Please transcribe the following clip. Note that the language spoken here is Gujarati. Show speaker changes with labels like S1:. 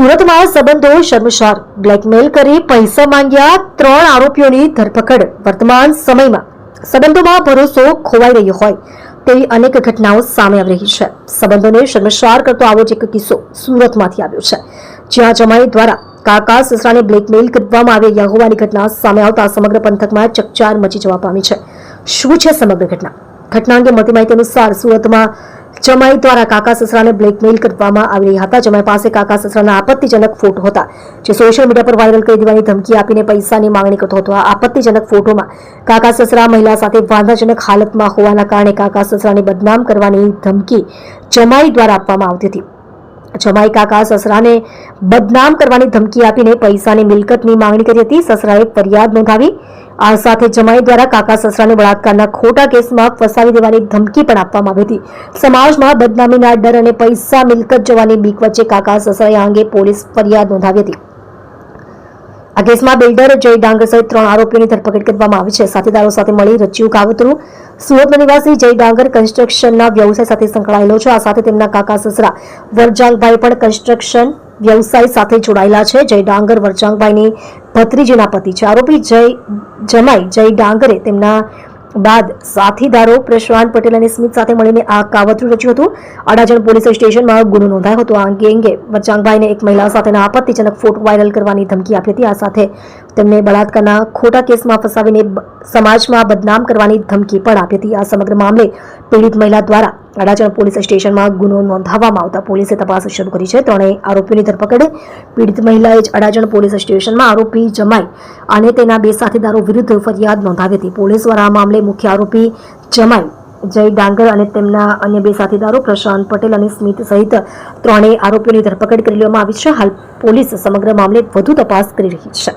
S1: સુરતમાં સંબંધો શર્મશાર બ્લેકમેલ કરી પૈસા માંગ્યા ત્રણ આરોપીઓની ધરપકડ. વર્તમાન સમયમાં સંબંધોમાં ભરોસો ખોવાઈ રહ્યો હોય તેવી અનેક ઘટનાઓ સામે આવી રહી છે. સંબંધોને શર્મશાર કરતો આવો જ એક કિસ્સો સુરતમાંથી આવ્યો છે. જ્યાં જમાઈ દ્વારા કાકા સસરાને બ્લેકમેલ કરવામાં આવી રહ્યા હોવાની ઘટના સામે આવતા સમગ્ર પંથકમાં ચકચાર મચી જવા પામી છે. શું છે સમગ્ર ઘટના? ઘટના અંગે મળતી માહિતી અનુસાર સુરતમાં જમાઈ દ્વારા કાકા સસરાને બ્લેકમેલ કરવામાં આવી રહ્યા હતા. જમાઈ પાસે કાકા સસરાના આપત્તિજનક ફોટો હતા, જે સોશિયલ મીડિયા પર વાયરલ કરી દેવાની ધમકી આપીને પૈસાની માંગણી કરતો હતો. આ આપત્તિજનક ફોટોમાં કાકા સસરા મહિલા સાથે વાંધાજનક હાલતમાં હોવાના કારણે કાકા સસરાને બદનામ કરવાની ધમકી જમાઈ દ્વારા આપવામાં આવતી હતી. જમાઈ કાકા સસરાને બદનામ કરવાની ધમકી આપીને પૈસાની મિલકતની માંગણી કરી હતી. સસરાએ ફરિયાદ નોંધાવી. આ સાથે જમાઈ દ્વારા કાકા સસરાને બળાત્કારના ખોટા કેસમાં ફસાવી દેવાની ધમકી પણ આપવામાં આવી હતી. સમાજમાં બદનામીના ડર અને પૈસા મિલકત જવાની બીક વચ્ચે કાકા સસરાએ આ અંગે પોલીસ ફરિયાદ નોંધાવી હતી. આ કેસમાં બિલ્ડર જય ડાંગર સહિત ત્રણ આરોપીઓની ધરપકડ કરવામાં આવી છે. સાથીદારો સાથે મળી રચ્યું કાવતરું. સુરતનો નિવાસી જય ડાંગર કન્સ્ટ્રક્શનના વ્યવસાય સાથે સંકળાયેલો છે. આ સાથે તેમના કાકા સસરા વરજાંગભાઈ પણ કન્સ્ટ્રક્શન વ્યવસાય સાથે જોડાયેલા છે. જય ડાંગર વરજાંગભાઈની ભત્રીજીના પતિ છે. આરોપી જય જમાઈ જય ડાંગરે તેમના બાદ સાથીદારો પ્રશાંત પટેલ અને સ્મિત સાથે મળીને આ કાવતરું રચ્યું હતું. અડાજણ પોલીસ સ્ટેશનમાં ગુનો નોંધાયો હતો. આ અંગે અંગે વચાંગભાઈને એક મહિલા સાથેના આપત્તિજનક ફોટો વાયરલ કરવાની ધમકી આપી હતી. આ સાથે તેમને બળાત્કારના ખોટા કેસમાં ફસાવીને સમાજમાં બદનામ કરવાની ધમકી પણ આપી હતી. આ સમગ્ર મામલે પીડિત મહિલા દ્વારા અડાજણ પોલીસ સ્ટેશનમાં ગુનો નોંધાવવામાં આવતા પોલીસે તપાસ શરૂ કરી છે. ત્રણેય આરોપીની ધરપકડ પીડિત મહિલાએ જ અડાજણ પોલીસ સ્ટેશનમાં આરોપી જમાઈ અને તેના બે સાથીદારો વિરુદ્ધ ફરિયાદ નોંધાવી હતી. પોલીસ દ્વારા મામલે મુખ્ય આરોપી જમાઈ, જય ડાંગર અને તેમના અન્ય બે સાથીદારો પ્રશાંત પટેલ અને સ્મિત સહિત ત્રણેય આરોપીઓની ધરપકડ કરી લેવામાં આવી છે. હાલ પોલીસ સમગ્ર મામલે વધુ તપાસ કરી રહી છે.